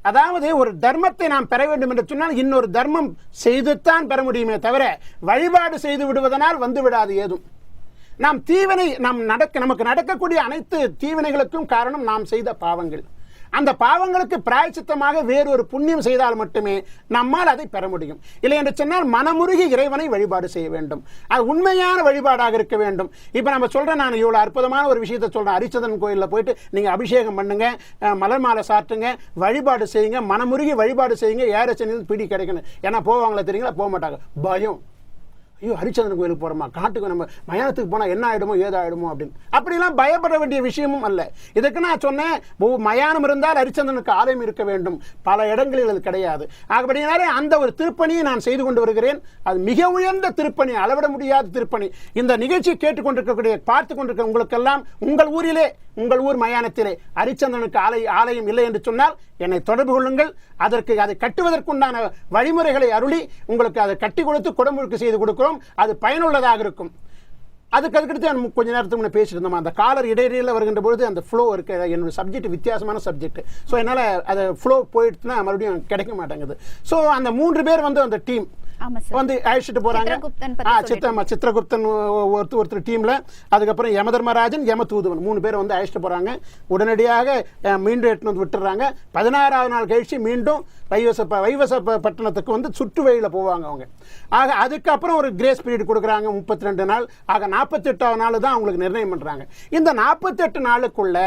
அதாவது ஒரு தர்மத்தை நாம் பெற வேண்டும் என்று சொன்னால் இன்னொரு தர்மம் செய்துத்தான் பெற முடியுமே தவிர வழிபாடு செய்து விடுவதனால் வந்து விடாது ஏதும். நாம் தீவினை நாம் நடக்க நமக்கு நடக்கக்கூடிய அனைத்து தீவினைகளுக்கும் காரணம் நாம் செய்த பாவங்கள். அந்த பாவங்களுக்கு பிராயச்சித்தமாக வேறொரு புண்ணியம் செய்தால் மட்டுமே நம்மால் அதை பெற முடியும். இல்லை என்று சொன்னால் மனமுருகி இறைவனை வழிபாடு செய்ய வேண்டும். அது உண்மையான வழிபாடாக இருக்க வேண்டும். இப்போ நம்ம சொல்கிறேன் நான் இவ்வளோ அற்புதமான ஒரு விஷயத்தை சொல்கிறேன் ஹரிச்சந்திரன் கோயிலில் போயிட்டு நீங்கள் அபிஷேகம் பண்ணுங்க மலர் மாலை சாட்டுங்க வழிபாடு செய்யுங்க மனமுருகி வழிபாடு செய்யுங்க ஏறச்சனில் பிடி கிடைக்கணும். ஏன்னா போவாங்களா தெரியுங்களா? போக மாட்டாங்க. பயம். ஐயோ ஹரிச்சந்திரன் கோயிலுக்கு போகிறோமா காட்டுக்கு நம்ம மயானத்துக்கு போனால் என்ன ஆயிடுமோ ஏதாயிடுமோ அப்படின்னு. அப்படிலாம் பயப்பட வேண்டிய விஷயமும் அல்ல. இதுக்கு நான் சொன்னேன் மயானம் இருந்தால் ஹரிச்சந்திரனுக்கு ஆலயம் இருக்க வேண்டும். பல இடங்களில் அது கிடையாது. ஆகப்படினாலே அந்த ஒரு திருப்பணியை நான் செய்து கொண்டு வருகிறேன். அது மிக உயர்ந்த திருப்பணி அளவிட முடியாத திருப்பணி. இந்த நிகழ்ச்சியை கேட்டுக்கொண்டிருக்கக்கூடிய பார்த்து கொண்டிருக்க உங்களுக்கெல்லாம் உங்கள் ஊரிலே உங்கள் ஊர் மயானத்திலே ஹரிச்சந்திரனுக்கு ஆலய ஆலயம் இல்லை என்று சொன்னால் என்னை தொடர்பு கொள்ளுங்கள். அதற்கு அதை கட்டுவதற்குண்டான வழிமுறைகளை அருளி உங்களுக்கு அதை கட்டி கொடுத்து குடமுழுக்கு செய்து கொடுக்கிறோம். அது பயனுள்ளதாக இருக்கும். அதுக்கு அதுக்கடுத்து கொஞ்ச நேரத்துக்கு முன்னே பேசிட்டு இருந்தோம் அந்த காலர் இடையிடையில் வருகின்ற பொழுது அந்த ஃப்ளோ இருக்கு என்னோட சப்ஜெக்ட் வித்தியாசமான சப்ஜெக்ட் ஸோ என்னால் அது ஃப்ளோ போயிடுச்சுன்னா மறுபடியும் கிடைக்க மாட்டேங்குது. ஸோ அந்த மூன்று பேர் வந்து அந்த டீம் வந்து அழைச்சிட்டு போறாங்க. சித்திரமா சித்திரகுப்தன் ஒருத்தர் ஒருத்தர் டீம்ல அதுக்கப்புறம் யமதர்மராஜன் யம தூதுவன் மூணு பேர் வந்து அழைச்சிட்டு போறாங்க. உடனடியாக மீண்டும் எட்டு வந்து விட்டுறாங்க. பதினாறாவது நாள் கழிச்சு மீண்டும் வைவச வைவச பட்டணத்துக்கு வந்து சுற்று வழியில் போவாங்க அவங்க. ஆக அதுக்கப்புறம் ஒரு கிரேஸ் பீரியட் கொடுக்குறாங்க முப்பத்தி ரெண்டு நாள். ஆக நாற்பத்தெட்டாவது நாள் தான் அவங்களுக்கு நிர்ணயம் பண்ணுறாங்க இந்த நாற்பத்தெட்டு நாளுக்குள்ள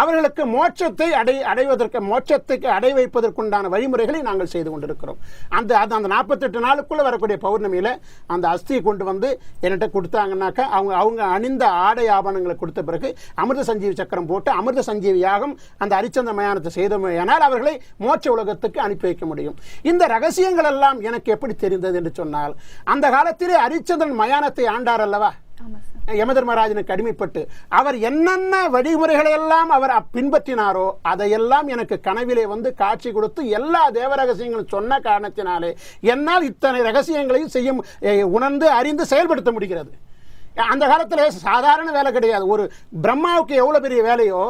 அவர்களுக்கு மோட்சத்தை அடை அடைவதற்கு மோட்சத்துக்கு அடை வைப்பதற்குண்டான வழிமுறைகளை நாங்கள் செய்து கொண்டிருக்கிறோம். அந்த அது அந்த நாற்பத்தெட்டு நாளுக்குள்ளே வரக்கூடிய பௌர்ணமியில் அந்த அஸ்தியை கொண்டு வந்து என்கிட்ட கொடுத்தாங்கன்னாக்கா அவங்க அவங்க அணிந்த ஆடை ஆபரணங்களை கொடுத்த பிறகு அமிர்த சஞ்சீவி சக்கரம் போட்டு அமிர்த சஞ்சீவி யாகம் அந்த அரிச்சந்த மயானத்தை செய்தமையானால் அவர்களை மோட்ச உலகத்துக்கு அனுப்பி வைக்க முடியும். இந்த ரகசியங்கள் எல்லாம் எனக்கு எப்படி தெரிந்தது என்று சொன்னால் அந்த காலத்திலே ஹரிச்சந்திரன் மயானத்தை ஆண்டார் அல்லவா? யமதர்மராஜனுக்கு அடிமைப்பட்டு அவர் என்னென்ன வழிமுறைகளை எல்லாம் அவர் பின்பற்றினாரோ அதையெல்லாம் எனக்கு கனவிலே வந்து காட்சி கொடுத்து எல்லா தேவ ரகசியங்களும் சொன்ன காரணத்தினாலே என்னால் இத்தனை ரகசியங்களையும் செய்ய மு- எ, உணர்ந்து அறிந்து செயல்படுத்த முடிகிறது. அந்த காலத்தில் சாதாரண வேலை கிடையாது. ஒரு பிரம்மாவுக்கு எவ்வளோ பெரிய வேலையோ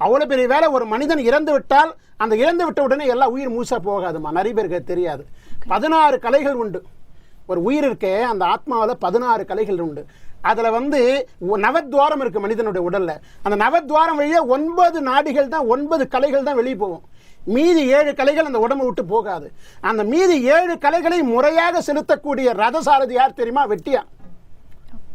அவ்வளோ பெரிய வேலை ஒரு மனிதன் இறந்து விட்டால் அந்த இறந்து விட்ட உடனே எல்லா உயிர் மூசா போகாதுமா நிறைய பேருக்கு தெரியாது. பதினாறு கலைகள் உண்டு. ஒரு உயிர் இருக்கே அந்த ஆத்மாவில் பதினாறு கலைகள் உண்டு. அதில் வந்து நவத்வாரம் இருக்கு மனிதனுடைய உடலில். அந்த நவத்வாரம் வழியே ஒன்பது நாடிகள் தான் ஒன்பது கலைகள் தான் வெளியே போகும். மீதி ஏழு கலைகள் அந்த உடம்பு விட்டு போகாது. அந்த மீதி ஏழு கலைகளை முறையாக செலுத்தக்கூடிய ரதசாரதி யார் தெரியுமா? வெட்டியா.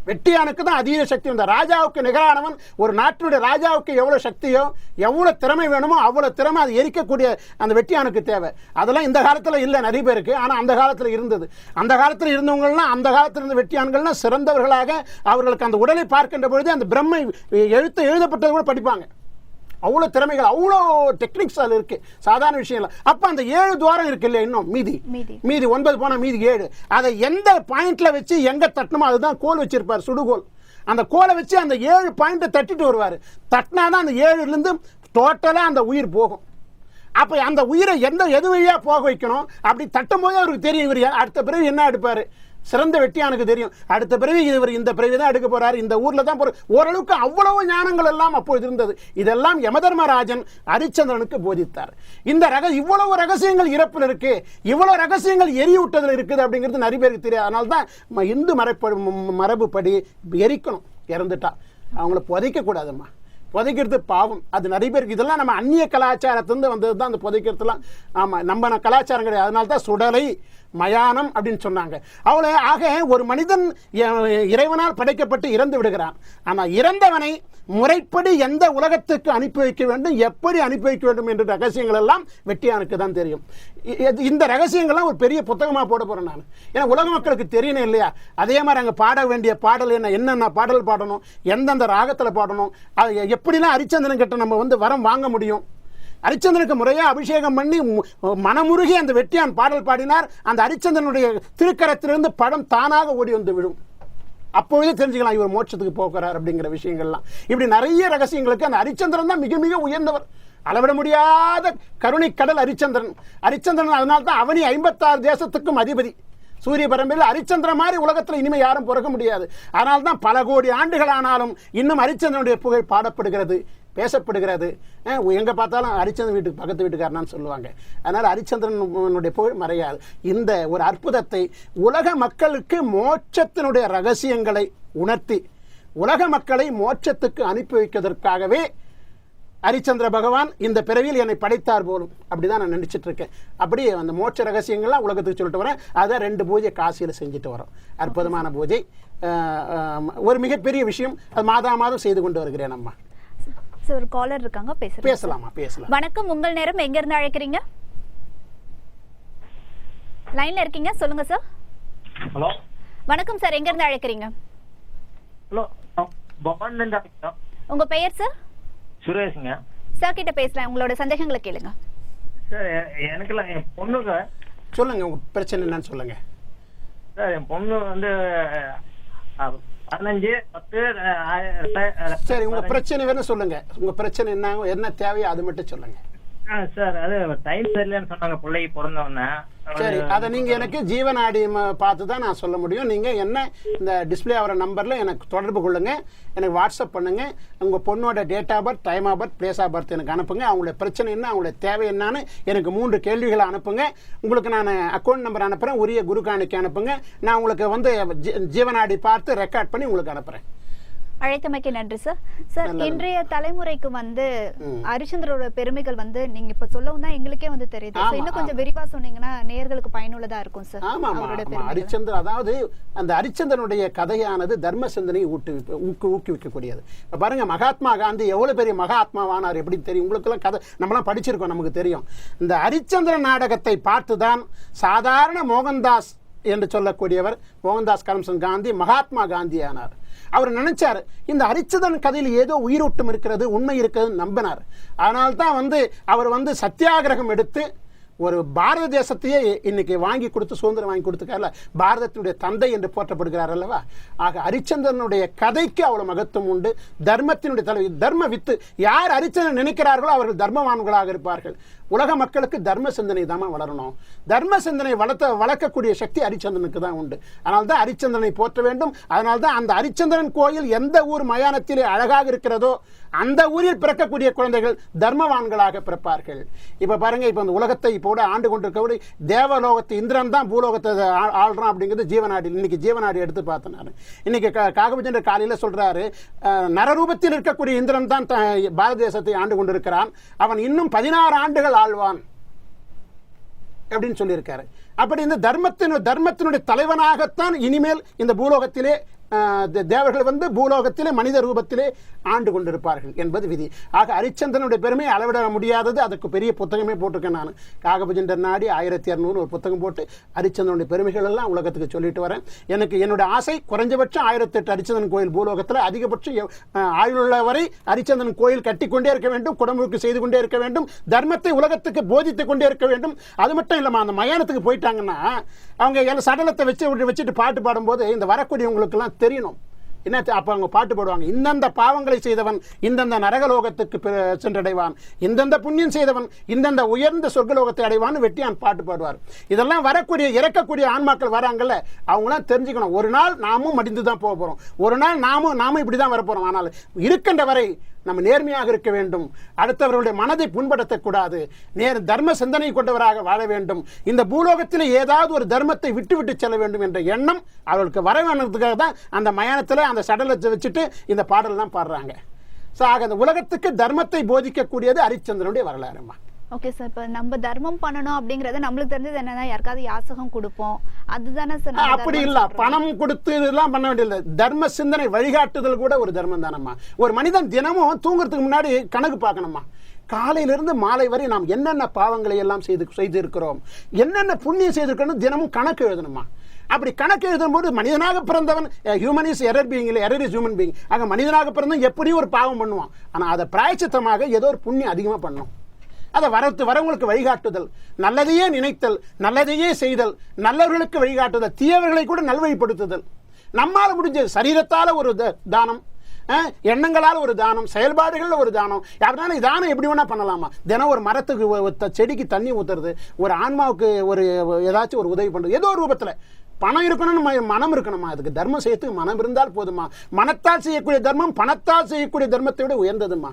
வெட்டியானுக்கு தான் அதீத சக்தி இந்த ராஜாவுக்கு நிகரானவன் ஒரு நாட்டினுடைய ராஜாவுக்கு எவ்வளோ சக்தியோ எவ்வளோ திறமை வேணுமோ அவ்வளோ திறமை அது எரிக்கக்கூடிய அந்த வெட்டியானுக்கு தேவை. அதெல்லாம் இந்த காலத்தில் இல்லை நிறைய பேருக்கு ஆனால் அந்த காலத்தில் இருந்தது. அந்த காலத்தில் இருந்தவங்கள்லாம் அந்த காலத்தில் இருந்த வெட்டியான்கள்லாம் சிறந்தவர்களாக அவர்களுக்கு அந்த உடலை பார்க்கின்ற பொழுது அந்த பிரம்மை எழுத்து எழுதப்பட்டது கூட படிப்பாங்க. அவ்வளோ திறமைகள் அவ்வளோ டெக்னிக்ஸ் அதில் இருக்கு. சாதாரண விஷயம் இல்லை. அப்போ அந்த ஏழு துவாரம் இருக்கு இல்லையா இன்னும்? மீதி. மீதி. ஒன்பது போனால் மீதி ஏழு. அதை எந்த பாயிண்ட்ல வச்சு எங்க தட்டணுமோ அதுதான் கோல் வச்சிருப்பார் சுடுகோல். அந்த கோலை வச்சு அந்த ஏழு பாயிண்ட்டை தட்டிட்டு வருவார். தட்டினா தான் அந்த ஏழுலேருந்து டோட்டலாக அந்த உயிர் போகும். அப்போ அந்த உயிரை எந்த எது வழியாக போக வைக்கணும்? அப்படி தட்டும் போது அவருக்கு தெரியும் இவர் அடுத்த பிறகு என்ன எடுப்பார்? சிறந்த வெட்டியானுக்கு தெரியும். அடுத்த பிறகு இவர் இந்த பிறகு தான் எடுக்க போறாரு. இந்த ஊர்ல தான் போற ஓரளவுக்கு அவ்வளவு ஞானங்கள் எல்லாம் அப்பொழுது இருந்தது. இதெல்லாம் யமதர்மராஜன் ஹரிச்சந்திரனுக்கு போதித்தார். இந்த ரக இவ்வளவு ரகசியங்கள் இறப்பில் இருக்கு. இவ்வளவு ரகசியங்கள் எரியூட்டதில் இருக்குது அப்படிங்கிறது நிறைய பேருக்கு தெரியாது. அதனால தான் இந்து மரப்படி மரபுப்படி எரிக்கணும். இறந்துட்டா. அவங்கள புதைக்க கூடாதும்மா புதைக்கிறது பாவம். அது நிறைய பேருக்கு இதெல்லாம் நம்ம அந்நிய கலாச்சாரத்திலிருந்து வந்தது தான் அந்த புதைக்கிறதுலாம். ஆமாம் நம்ம கலாச்சாரம் கிடையாது. அதனால தான் சுடலை மயானம் அப்படின்னு சொன்னாங்க. அவளை ஆக ஒரு மனிதன் இறைவனால் படைக்கப்பட்டு இறந்து விடுகிறான். ஆனால் இறந்தவனை முறைப்படி எந்த உலகத்துக்கு அனுப்பி வைக்க வேண்டும் எப்படி அனுப்பி வைக்க வேண்டும் என்ற ரகசியங்கள் எல்லாம் வெட்டியானுக்கு தான் தெரியும். இந்த ரகசியங்கள்லாம் ஒரு பெரிய புத்தகமாக போட போகிறேன் நான். ஏன்னா உலக மக்களுக்கு தெரியணும் இல்லையா? அதே மாதிரி அங்கே பாட வேண்டிய பாடல் என்ன என்னென்ன பாடல் பாடணும் எந்தெந்த ராகத்தில் பாடணும் அது எப்படிலாம் அரிச்சந்திரன் கிட்ட நம்ம வந்து வரம் வாங்க முடியும்? அரிச்சந்திரனுக்கு முறையாக அபிஷேகம் பண்ணி மனமுருகி அந்த வெட்டியான் பாடல் பாடினார். அந்த ஹரிச்சந்திரனுடைய திருக்கரத்திலிருந்து படம் தானாக ஓடி வந்து விழும் அப்பொழுதே தெரிஞ்சுக்கலாம் இவர் மோட்சத்துக்கு போகிறார் அப்படிங்கிற விஷயங்கள்லாம். இப்படி நிறைய ரகசியங்களுக்கு அந்த ஹரிச்சந்திரன் தான் மிக மிக உயர்ந்தவர். அளவிட முடியாத கருணை கடல் ஹரிச்சந்திரன் ஹரிச்சந்திரன் அதனால தான் அவனி ஐம்பத்தாறு தேசத்துக்கும் அதிபதி. சூரிய பரம்பில் ஹரிச்சந்திரன் மாதிரி உலகத்தில் இனிமேல் யாரும் பிறக்க முடியாது. அதனால தான் பல கோடி ஆண்டுகள் ஆனாலும் இன்னும் ஹரிச்சந்திரனுடைய புகழ் பாடப்படுகிறது. பேசப்படுகிறது. எங்கே பார்த்தாலும் ஹரிச்சந்திரன் வீட்டுக்கு பக்கத்து வீட்டுக்காரனான்னு சொல்லுவாங்க. அதனால் ஹரிச்சந்திரனுடைய புகழ் மறையாது. இந்த ஒரு அற்புதத்தை உலக மக்களுக்கு மோட்சத்தினுடைய ரகசியங்களை உணர்த்தி உலக மக்களை மோட்சத்துக்கு அனுப்பி வைப்பதற்காகவே ஹரிச்சந்திர பகவான் இந்த பிறவியில் என்னை படைத்தார் போலும். அப்படிதான் நான் நினைச்சிட்டு இருக்கேன். அப்படியே அந்த மோட்ச ரகசியங்கள்லாம் உலகத்துக்கு சொல்லிட்டு வரேன். அதை ரெண்டு பூஜை காசியில் செஞ்சுட்டு வரோம். அற்புதமான பூஜை. ஒரு மிகப்பெரிய விஷயம். அது மாதா மாதம் செய்து கொண்டு வருகிறேன் அம்மா. சார் ஒரு காலர் இருக்காங்க பேசுறேன் பேசலாமா பேசலாம். வணக்கம் உங்கள் நேரம் எங்க இருந்து அழைக்கிறீங்க? லைன்ல இருக்கீங்க சொல்லுங்க சார் ஹலோ வணக்கம் சார் எங்க இருந்து அழைக்கிறீங்க ஹலோ பவான்லேருந்து அழைக்கிறோம் உங்க பெயர் சார் சுரேஷுங்க. சார் கிட்ட பேசலாம். உங்களோட சந்தேகங்களை கேளுங்க. சார் எனக்குலாம் என் பொண்ணுங்க சொல்லுங்க உங்க பிரச்சனை என்னன்னு சொல்லுங்க. சார் என் பொண்ணு வந்து பதினஞ்சு பத்து சரி உங்க பிரச்சனை வேணும் சொல்லுங்க. உங்க பிரச்சனை என்ன என்ன தேவையோ அது மட்டும் சொல்லுங்க. சார் அது டைம் சரியில்லைன்னு சொன்னாங்க பிள்ளைக்கு பிறந்த உடனே. சரி அதை நீங்க எனக்கு ஜீவனாடி பார்த்து தான் நான் சொல்ல முடியும். நீங்க என்ன இந்த டிஸ்ப்ளே ஆகிற நம்பர்ல எனக்கு தொடர்பு கொள்ளுங்க. எனக்கு வாட்ஸ்அப் பண்ணுங்க. உங்க பொண்ணோட date of birth time of birth place of birth எனக்கு அனுப்புங்க. அவங்களுடைய பிரச்சனை என்ன அவங்களுடைய தேவை என்னன்னு எனக்கு மூன்று கேள்விகளை அனுப்புங்க. உங்களுக்கு நான் அக்கௌண்ட் நம்பர் அனுப்புறேன். உரிய குரு காணிக்கு அனுப்புங்க. நான் உங்களுக்கு வந்து ஜீவனாடி பார்த்து ரெக்கார்ட் பண்ணி உங்களுக்கு அனுப்புறேன். அழைத்தமைக்கு நன்றி சார் சார். இன்றைய தலைமுறைக்கு வந்து. ஹரிச்சந்திரோட பெருமைகள் வந்து நீங்க இப்ப சொல்லவும் தான் எங்களுக்கே வந்து தெரியுது இன்னும் கொஞ்சம். விரிவா சொன்னீங்கன்னா நேயர்களுக்கு பயனுள்ளதா இருக்கும் சார். ஹரிச்சந்திரன் அதாவது அந்த ஹரிச்சந்திரனுடைய கதையானது தர்ம சிந்தனையை ஊட்டு ஊக்கு ஊக்குவிக்கக்கூடியது இப்ப பாருங்க மகாத்மா காந்தி எவ்வளவு பெரிய மகாத்மாவானார் எப்படி தெரியும் உங்களுக்கெல்லாம் கதை நம்மலாம் படிச்சிருக்கோம் நமக்கு தெரியும் இந்த ஹரிச்சந்திரன் நாடகத்தை பார்த்து தான் சாதாரண மோகன்தாஸ் என்று சொல்லக்கூடியவர் மோகன்தாஸ் கரம்சந்த் காந்தி மகாத்மா காந்தி ஆனார் அவர் நினைச்சாரு இந்த அரிச்சதன் கதையில் ஏதோ உயிரோட்டம் இருக்கிறது உண்மை இருக்கிறது நம்பினார். அதனால தான் வந்து அவர் வந்து சத்தியாகிரகம் எடுத்து ஒரு பாரத தேசத்தையே இன்னைக்கு வாங்கி கொடுத்து சுதந்திரம் வாங்கி கொடுத்துருக்காருல பாரதத்தினுடைய தந்தை என்று போற்றப்படுகிறார் அல்லவா? ஆக ஹரிச்சந்திரனுடைய கதைக்கு அவ்வளோ மகத்துவம் உண்டு. தர்மத்தினுடைய தலைவர் தர்ம வித்து யார் ஹரிச்சந்திரன் நினைக்கிறார்களோ அவர்கள் தர்மவான்களாக இருப்பார்கள். உலக மக்களுக்கு தர்ம சிந்தனை தான் வளரணும். தர்ம சிந்தனை வளர்த்த வளர்க்கக்கூடிய சக்தி ஹரிச்சந்திரனுக்கு தான் உண்டு. அதனால தான் ஹரிச்சந்திரனை போற்ற வேண்டும். அதனால தான் அந்த ஹரிச்சந்திரன் கோயில் எந்த ஊர் மயானத்திலே அழகாக இருக்கிறதோ அந்த ஊரில் பிறக்கக்கூடிய குழந்தைகள் தர்மவான்களாக பிறப்பார்கள். இப்போ பாருங்கள் இப்போ இந்த உலகத்தை இப்போ கூட ஆண்டு கொண்டிருக்கபடி தேவலோகத்து இந்திரன் தான் பூலோகத்தை ஆ- ஆள்றான் அப்படிங்கிறது ஜீவநாடி இன்னைக்கு ஜீவநாடி எடுத்து பார்த்தேன் நான். இன்னைக்கு காகபஜன் காலையில் சொல்கிறாரு நரரூபத்தில் இருக்கக்கூடிய இந்திரன் தான் த- பாரத தேசத்தை ஆண்டு கொண்டிருக்கிறான். அவன் இன்னும் பதினாறு ஆண்டுகள் ஆழ்வான் அப்படின்னு சொல்லியிருக்காரு. அப்படி இந்த தர்மத்தின் தர்மத்தினுடைய தலைவனாகத்தான் இனிமேல் இந்த பூலோகத்திலே தேவர்கள் வந்து பூலோகத்திலே மனித ரூபத்திலே ஆண்டு கொண்டிருப்பார்கள் என்பது விதி. ஆக ஹரிச்சந்திரனுடைய பெருமை அளவிட முடியாதது. அதுக்கு பெரிய புத்தகமே போட்டிருக்கேன் நான். காகபஜண்டர் நாடி ஆயிரத்தி இரநூறு ஒரு புத்தகம் போட்டு ஹரிச்சந்திரனுடைய பெருமைகள் எல்லாம் உலகத்துக்கு சொல்லிட்டு வரேன். எனக்கு என்னுடைய ஆசை குறைஞ்சபட்சம் ஆயிரத்தி எட்டு ஹரிச்சந்திரன் கோயில் பூலோகத்தில் அதிகபட்சம் எவ்- ஆயுளுள்ள வரை ஹரிச்சந்திரன் கோயில் கட்டி கொண்டே இருக்க வேண்டும் குடமுழுக்கு செய்து கொண்டே இருக்க வேண்டும் தர்மத்தை உலகத்துக்கு போதித்துக் கொண்டே இருக்க வேண்டும். அது மட்டும் இல்லாமல் அந்த மயானத்துக்கு போயிட்டாங்கன்னா அவங்க எல்லாம் சடலத்தை வச்சு விட்டு- வச்சுட்டு பாட்டு பாடும்போது இந்த வரக்கூடியவங்களுக்கெல்லாம் தெரியணும். என்ன அப்போ அவங்க பாட்டு பாடுவாங்க இந்தந்த பாவங்களை செய்தவன் இந்தந்த நரகலோகத்துக்கு பெ- சென்றடைவான். இந்தந்த புண்ணியம் செய்தவன் இந்தந்த உயர்ந்த சொர்க்கலோகத்தை அடைவான்னு வெட்டியான் பாட்டு பாடுவார். இதெல்லாம் வரக்கூடிய இறக்கக்கூடிய ஆன்மாக்கள் வராங்கல்ல அவங்களாம் தெரிஞ்சுக்கணும். ஒரு நாள் நாமும் மடிந்து தான் போக போகிறோம் ஒரு நாள் நாமும் நாமும் இப்படி தான் வரப்போகிறோம் ஆனால் இருக்கின்ற வரை நம்ம நேர்மையாக இருக்க வேண்டும். அடுத்தவர்களுடைய மனதை புண்படுத்தக்கூடாது. நேர் தர்ம சிந்தனை கொண்டவராக வாழ வேண்டும். இந்த பூலோகத்தில் ஏதாவது ஒரு தர்மத்தை விட்டு விட்டு செல்ல வேண்டும் என்ற எண்ணம் அவர்களுக்கு வர வேணுன்றதுக்காக தான் அந்த மயானத்தில் அந்த சடலத்தை வச்சுட்டு இந்த பாடல்லாம் பாடுறாங்க. ஸோ ஆக அந்த உலகத்துக்கு தர்மத்தை போதிக்கக்கூடியது ஹரிச்சந்திரனுடைய வரலாறுமா ஓகே சார் இப்போ நம்ம தர்மம் பண்ணணும் அப்படிங்கறது நம்மளுக்கு தெரிஞ்சது என்னன்னா யாருக்காவது யாசகம் கொடுப்போம். அதுதானே சார் அப்படி இல்ல. பணம் கொடுத்து இதெல்லாம் பண்ண வேண்டியதில்லை. தர்ம சிந்தனை வழிகாட்டுதல் கூட ஒரு தர்மம் தானம்மா. ஒரு மனிதன் தினமும் தூங்குறதுக்கு முன்னாடி கணக்கு பார்க்கணுமா காலையிலிருந்து மாலை வரை நாம் என்னென்ன பாவங்களை எல்லாம் செய்து செய்திருக்கிறோம் என்னென்ன புண்ணியம் செய்திருக்கிறோம் தினமும் கணக்கு எழுதணுமா அப்படி கணக்கு எழுதும்போது மனிதனாக பிறந்தவன் ஹியூமன் இஸ் எரர் பீயிங் இல்லை எரர் இஸ் ஹியூமன் பீயிங் ஆக மனிதனாக பிறந்தவன் எப்படியும் ஒரு பாவம் பண்ணுவான். ஆனால் அதை பிராயச்சித்தமாக ஏதோ ஒரு புண்ணியம் அதிகமாக பண்ணணும் அதை வரத்து வரவங்களுக்கு வழிகாட்டுதல். நல்லதையே நினைத்தல் நல்லதையே செய்தல் நல்லவர்களுக்கு வழிகாட்டுதல் தீயவர்களை கூட நல்வழிப்படுத்துதல். நம்மால் முடிஞ்சது சரீரத்தால் ஒரு த- தானம் எண்ணங்களால் ஒரு தானம் செயல்பாடுகளில் ஒரு தானம். யாருனாலும் தானம் எப்படி வேணால் பண்ணலாமா? தினம் ஒரு மரத்துக்கு செடிக்கு தண்ணி ஊற்றுறது ஒரு ஆன்மாவுக்கு ஒரு ஏதாச்சும் ஒரு உதவி பண்ணுறது ஏதோ ஒரு ரூபத்தில். பணம் இருக்கணும்னு மனம் இருக்கணுமா? அதுக்கு தர்மம் செய்யறதுக்கு மனம் இருந்தால் போதுமா? மனத்தால் செய்யக்கூடிய தர்மம் பணத்தால் செய்யக்கூடிய தர்மத்தை விட உயர்ந்ததுமா?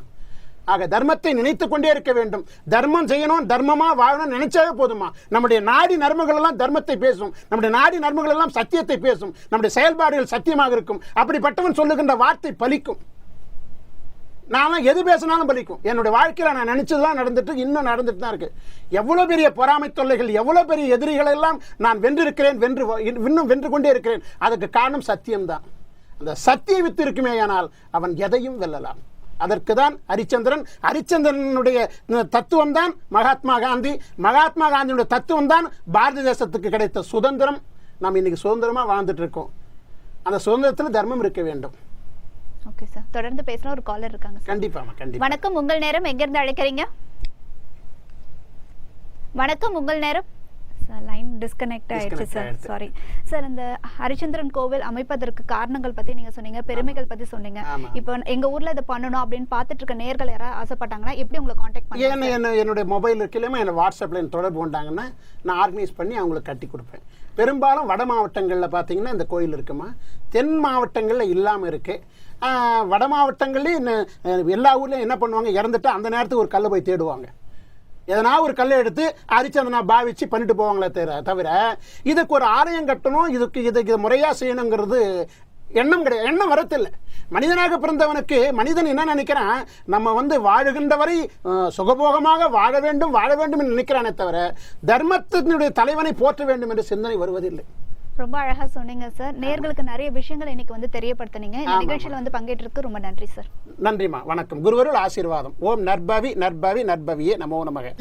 ஆக தர்மத்தை நினைத்து கொண்டே இருக்க வேண்டும். தர்மம் செய்யணும் தர்மமா வாழணும் நினைச்சாவே போதுமா? நம்முடைய நாடி நர்மங்கள் எல்லாம் தர்மத்தை பேசும். நம்முடைய நாடி நர்மங்கள் எல்லாம் சத்தியத்தை பேசும். நம்முடைய செயல்பாடுகள் சத்தியமாக இருக்கும். அப்படிப்பட்டவன் சொல்லுகின்ற வார்த்தை பலிக்கும். நான் எது பேசினாலும் பலிக்கும். என்னுடைய வாழ்க்கையில் நான் நினைச்சதுலாம் நடந்துட்டு இன்னும் நடந்துட்டு தான் இருக்கு. எவ்வளோ பெரிய பொறாமை தொல்லைகள் எவ்வளோ பெரிய எதிரிகள் எல்லாம் நான் வென்றிருக்கிறேன் வென்று இன்னும் வென்று கொண்டே இருக்கிறேன். அதுக்கு காரணம் சத்தியம்தான். அந்த சத்திய வித்து இருக்குமேயானால் அவன் எதையும் வெல்லலாம். அதற்கு தான் ஹரிச்சந்திரன் ஹரிச்சந்திரனுடைய தத்துவம் தான் மகாத்மா காந்தி. மகாத்மா காந்தியுடைய தத்துவம் தான் பாரத தேசத்துக்கு கிடைத்த சுதந்திரம். நாம் இன்னைக்கு சுதந்திரமா வாழ்ந்துட்டு இருக்கோம் அந்த சுதந்திரத்தில் தர்மம் இருக்க வேண்டும். ஓகே சார் தொடர்ந்து பேசுற ஒரு காலர் இருக்காங்க கண்டிப்பாமா கண்டிப்பா வணக்கம். உங்கள் நேரம் எங்க இருந்து அழைக்கிறீங்க? வணக்கம். உங்கள் நேரம்? லைன் டிஸ்கனெக்ட் ஆயிடுச்சு சார். சாரி சார் இந்த ஹரிச்சந்திரன் கோவில் அமைப்பதற்கு காரணங்கள் பத்தி நீங்க சொன்னீங்க பெருமைகள் பத்தி சொன்னீங்க. இப்போ எங்க ஊர்ல இதை பண்ணணும் அப்படின்னு பார்த்துட்டு இருக்க நேர்கள் யாராவது ஆசைப்பட்டாங்கன்னா எப்படி உங்களை காண்டாக்ட் என்ன பண்ணலாம் என்ன என்னுடைய மொபைல் இருக்குல்லமா என்னை வாட்ஸ்அப்பில் என்ன தொடர்பு கொண்டாங்கன்னா நான் ஆர்கனைஸ் பண்ணி அவங்களுக்கு கட்டி கொடுப்பேன். பெரும்பாலும் வட மாவட்டங்களில் பார்த்தீங்கன்னா இந்த கோயில் இருக்குமா? தென் மாவட்டங்களில் இல்லாமல் இருக்கு. ஆஹ், வட மாவட்டங்கள்லேயும் எல்லா ஊர்லேயும் என்ன பண்ணுவாங்க? இறந்துட்டு அந்த நேரத்துக்கு ஒரு கல்லை போய் தேடுவாங்க. எதனா ஒரு கல்லை எடுத்து அரிச்சு அதை நான் பாவிச்சு பண்ணிட்டு போவாங்களே தவிர தவிர இதுக்கு ஒரு ஆலயம் கட்டணும் இதுக்கு இதுக்கு முறையாக செய்யணுங்கிறது எண்ணம் கிடையாது. எண்ணம் வரத்தில்லை. மனிதனாக பிறந்தவனுக்கு மனிதன் என்ன நினைக்கிறான்? நம்ம வந்து வாழுகின்ற வரை சுகபோகமாக வாழ வேண்டும் வாழ வேண்டும் என்று நினைக்கிறானே தவிர தர்மத்தினுடைய தலைவனை போற்ற வேண்டும் என்ற சிந்தனை வருவதில்லை. ரொம்ப அழகா சொன்னீங்க சார் நேர்களுக்கு நிறைய விஷயங்கள் இன்னைக்கு வந்து தெரியப்படுத்துனீங்க. இந்த நிகழ்ச்சியில வந்து பங்கேற்றதுக்கு ரொம்ப நன்றி சார் நன்றிமா வணக்கம். குருவருள் ஆசீர்வாதம். ஓம் நற்பவி நற்பவி நற்பவியே நமோ நமக.